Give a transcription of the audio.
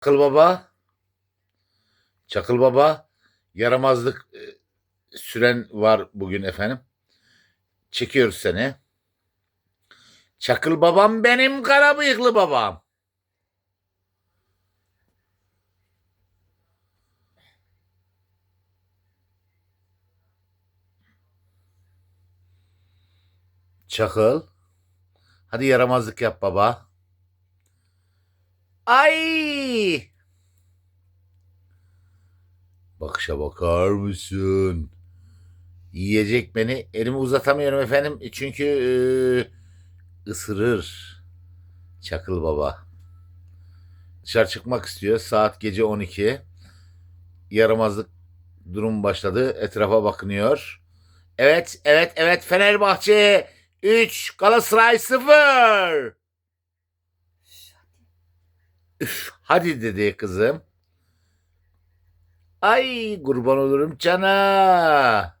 Çakıl Baba. Çakıl Baba. Yaramazlık e, süren var bugün efendim. Çekiyoruz seni. Çakıl babam benim kara bıyıklı babam. Çakıl. Hadi yaramazlık yap baba. Ay! Bakışa bakar mısın? Yiyecek beni. Elimi uzatamıyorum efendim. Çünkü e, ısırır. Çakıl baba. Dışarı çıkmak istiyor. Saat gece 12. Yaramazlık durum başladı. Etrafa bakınıyor. Evet, evet, evet. Fenerbahçe 3, Galatasaray 0. Üf, hadi dedi kızım. Ay kurban olurum cana.